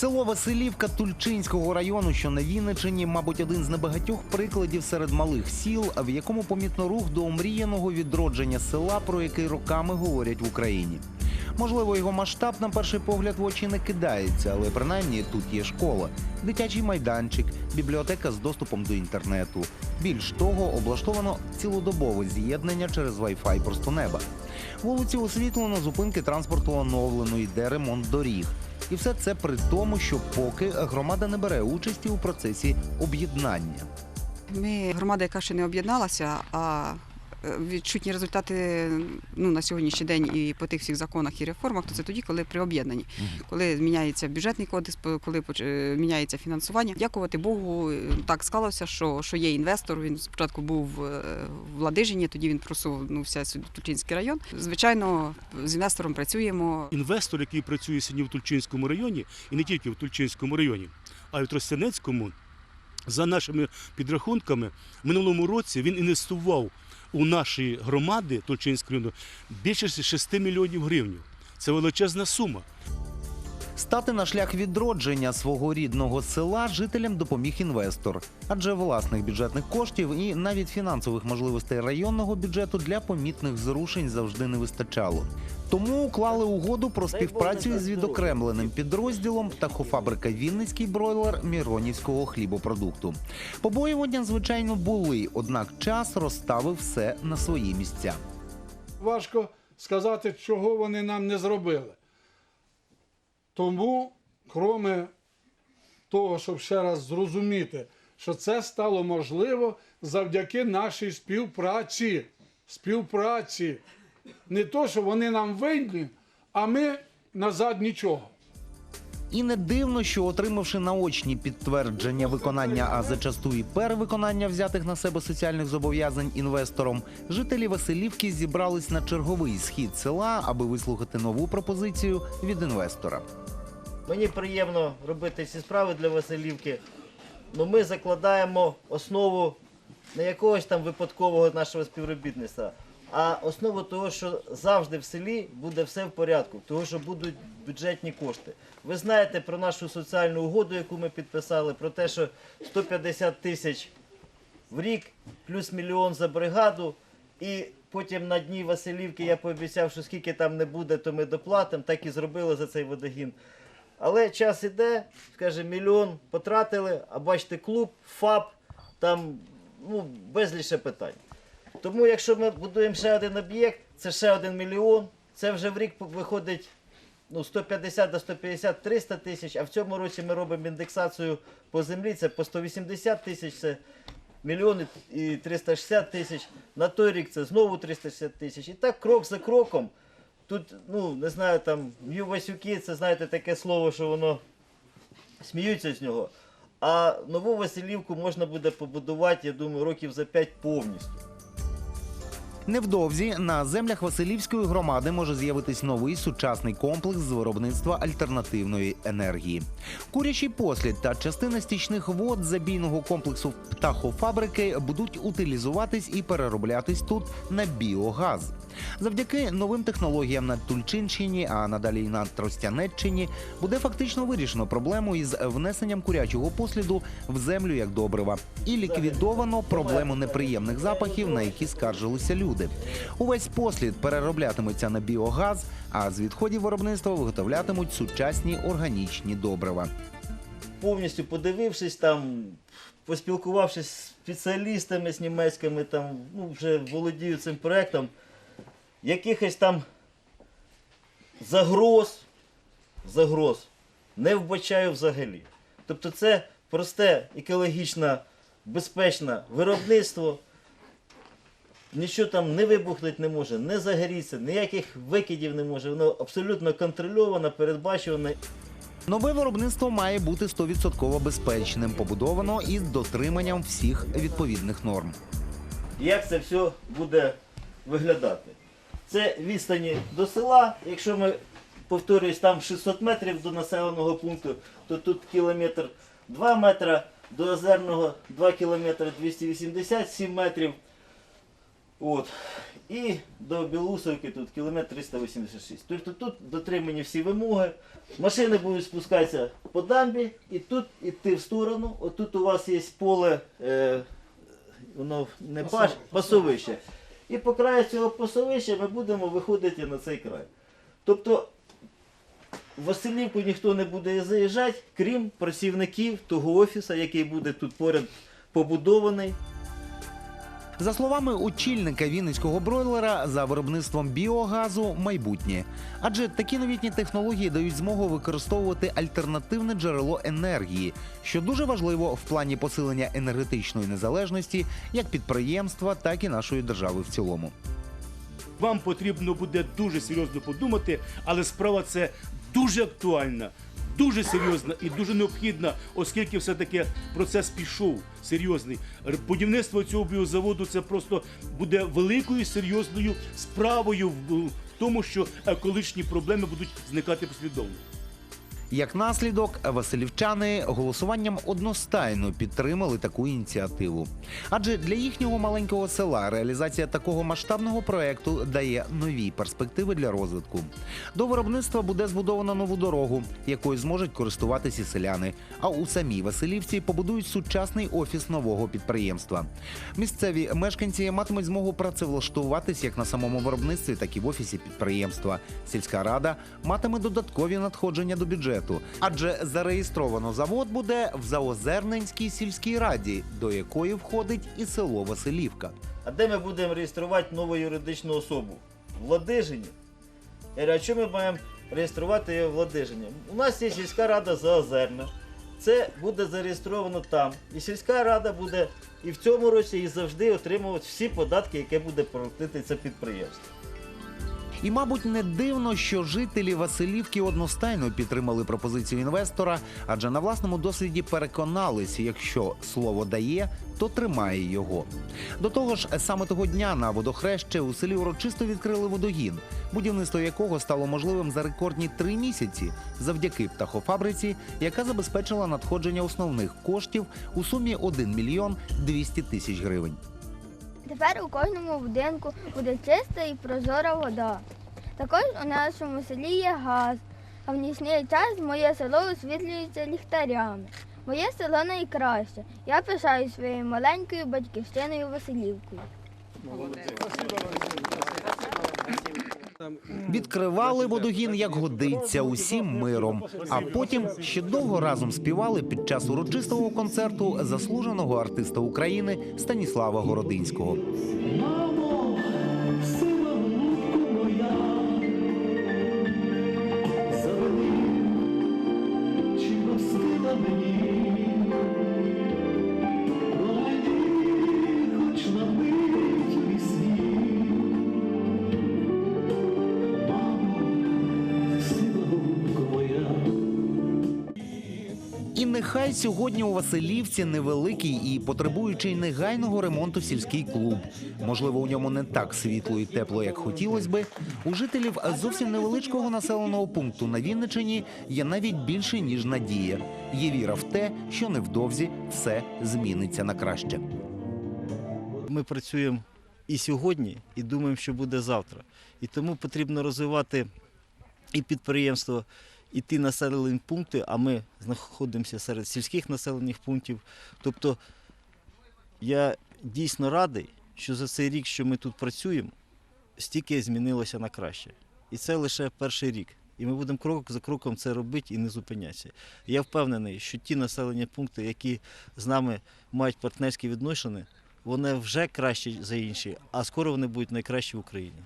Село Василівка Тульчинського району, що на Вінниччині, мабуть, один з небагатьох прикладів серед малих сіл, в якому помітно рух до омріяного відродження села, про який роками говорять в Україні. Можливо, його масштаб на перший погляд в очі не кидається, але принаймні тут є школа, дитячий майданчик, бібліотека з доступом до інтернету. Більш того, облаштовано цілодобове з'єднання через Wi-Fi просто неба. Вулиці освітлено, зупинки транспорту оновлено, йде ремонт доріг. І все це при тому, що поки громада не бере участі у процесі об'єднання. Ми громада, яка ще не об'єдналася, а відчутні результати ну, на сьогоднішній день і по тих всіх законах і реформах, то це тоді, коли при об'єднанні, коли зміняється бюджетний кодекс, коли е, міняється фінансування. Дякувати Богу, е, так склалося, що, що є інвестор. Він спочатку був е, в Ладижині, тоді він просунувся сюди в Тульчинський район. Звичайно, з інвестором працюємо. інвестор, який працює сьогодні в Тульчинському районі, і не тільки в Тульчинському районі, а й в Тростянецькому, за нашими підрахунками, в минулому році він інвестував у нашої громади Тульчинського району більше 6 мільйонів гривень. Це величезна сума. Стати на шлях відродження свого рідного села жителям допоміг інвестор, адже власних бюджетних коштів і навіть фінансових можливостей районного бюджету для помітних зрушень завжди не вистачало. Тому уклали угоду про співпрацю із відокремленим підрозділом птахофабрика Вінницький бройлер Міронівського хлібопродукту. Побоювання, звичайно, були, однак час розставив все на свої місця. Важко сказати, чого вони нам не зробили. Тому, кроме того, щоб ще раз зрозуміти, що це стало можливо завдяки нашій співпраці. Співпраці. Не то, що вони нам винні, а ми назад нічого. І не дивно, що отримавши наочні підтвердження виконання, а зачасту і перевиконання взятих на себе соціальних зобов'язань інвестором, жителі Василівки зібрались на черговий схід села, аби вислухати нову пропозицію від інвестора. Мені приємно робити ці справи для Василівки. Ну, ми закладаємо основу не якогось там випадкового нашого співробітництва, а основу того, що завжди в селі буде все в порядку, того, що будуть бюджетні кошти. Ви знаєте про нашу соціальну угоду, яку ми підписали, про те, що 150 тисяч в рік, плюс мільйон за бригаду. І потім на дні Василівки я пообіцяв, що скільки там не буде, то ми доплатимо. Так і зробили за цей водогін. Але час іде, скаже, мільйон потратили, а бачите, клуб, ФАП, там ну, безліч питань. Тому якщо ми будуємо ще один об'єкт, це ще один мільйон, це вже в рік виходить ну, 150 до 150 300 тисяч, а в цьому році ми робимо індексацію по землі, це по 180 тисяч, це мільйон і 360 тисяч. На той рік це знову 360 тисяч. І так крок за кроком. Тут, ну, не знаю, там Васюки, це знаєте таке слово, що воно сміються з нього. А нову Василівку можна буде побудувати, я думаю, років за п'ять повністю. Невдовзі на землях Василівської громади може з'явитись новий сучасний комплекс з виробництва альтернативної енергії. Курячий послід та частина стічних вод забійного комплексу птахофабрики будуть утилізуватись і перероблятись тут на біогаз. Завдяки новим технологіям на Тульчинщині, а надалі на Тростянеччині, буде фактично вирішено проблему із внесенням курячого посліду в землю як добрива, і ліквідовано проблему неприємних запахів, на які скаржилися люди. Увесь послід перероблятиметься на біогаз, а з відходів виробництва виготовлятимуть сучасні органічні добрива. повністю подивившись там, поспілкувавшись з спеціалістами з німецькими, там, ну, вже володію цим проектом, якихось там загроз, загроз не вбачаю взагалі. Тобто це просте, екологічне, безпечне виробництво. Нічого там не вибухнути не може, не загоріться, ніяких викидів не може. Воно абсолютно контрольовано, передбачуване. Нове виробництво має бути 100% безпечним, побудовано із дотриманням всіх відповідних норм. як це все буде виглядати. Це відстані до села. Якщо ми повторюсь, там 600 метрів до населеного пункту, то тут кілометр 2 метра, до озерного 2 кілометри 287 метрів. От. І до Білусовки тут кілометр 386. Тобто тут дотримані всі вимоги. Машини будуть спускатися по дамбі і тут іти в сторону. Отут у вас є поле, е, воно не паш, пасовище. І по краю цього пасовища ми будемо виходити на цей край. Тобто в Василівку ніхто не буде заїжджати, крім працівників того офісу, який буде тут поряд побудований. За словами очільника вінницького бройлера, за виробництвом біогазу майбутнє. Адже такі новітні технології дають змогу використовувати альтернативне джерело енергії, що дуже важливо в плані посилення енергетичної незалежності як підприємства, так і нашої держави в цілому. Вам потрібно буде дуже серйозно подумати, але справа це дуже актуальна, дуже серйозна і дуже необхідна, оскільки все-таки процес пішов серйозний. Будівництво цього біозаводу це просто буде великою серйозною справою в тому, що екологічні проблеми будуть зникати послідовно. Як наслідок, василівчани голосуванням одностайно підтримали таку ініціативу. Адже для їхнього маленького села реалізація такого масштабного проекту дає нові перспективи для розвитку. До виробництва буде збудовано нову дорогу, якою зможуть користуватися селяни. А у самій Василівці побудують сучасний офіс нового підприємства. Місцеві мешканці матимуть змогу працевлаштуватись як на самому виробництві, так і в офісі підприємства. Сільська рада матиме додаткові надходження до бюджету, адже зареєстровано завод буде в Заозерненській сільській раді, до якої входить і село Василівка. А де ми будемо реєструвати нову юридичну особу? В Ладижині. А чому ми маємо реєструвати її в Ладижині? У нас є сільська рада Заозерна. Це буде зареєстровано там. І сільська рада буде і в цьому році, і завжди отримувати всі податки, які буде платити це підприємство. І, мабуть, не дивно, що жителі Василівки одностайно підтримали пропозицію інвестора, адже на власному досвіді переконалися, якщо слово дає, то тримає його. До того ж, саме того дня на водохреще у селі урочисто відкрили водогін, будівництво якого стало можливим за рекордні три місяці завдяки птахофабриці, яка забезпечила надходження основних коштів у сумі 1 мільйон 200 тисяч гривень. Тепер у кожному будинку буде чиста і прозора вода. Також у нашому селі є газ, а в нічний час моє село освітлюється ліхтарями. Моє село найкраще. Я пишаю своєю маленькою батьківщиною Василівкою. Відкривали водогін, як годиться, усім миром. А потім ще довго разом співали під час урочистого концерту заслуженого артиста України Станіслава Городинського. Нехай сьогодні у Василівці невеликий і потребуючий негайного ремонту сільський клуб. Можливо, у ньому не так світло і тепло, як хотілося би. У жителів зовсім невеличкого населеного пункту на Вінничині є навіть більше ніж надія. Є віра в те, що невдовзі все зміниться на краще. Ми працюємо і сьогодні, і думаємо, що буде завтра. І тому потрібно розвивати і підприємство, і ті населені пункти, а ми знаходимося серед сільських населених пунктів. Тобто я дійсно радий, що за цей рік, що ми тут працюємо, стільки змінилося на краще. І це лише перший рік. І ми будемо крок за кроком це робити і не зупинятися. Я впевнений, що ті населені пункти, які з нами мають партнерські відношення, вони вже кращі за інші, а скоро вони будуть найкращі в Україні.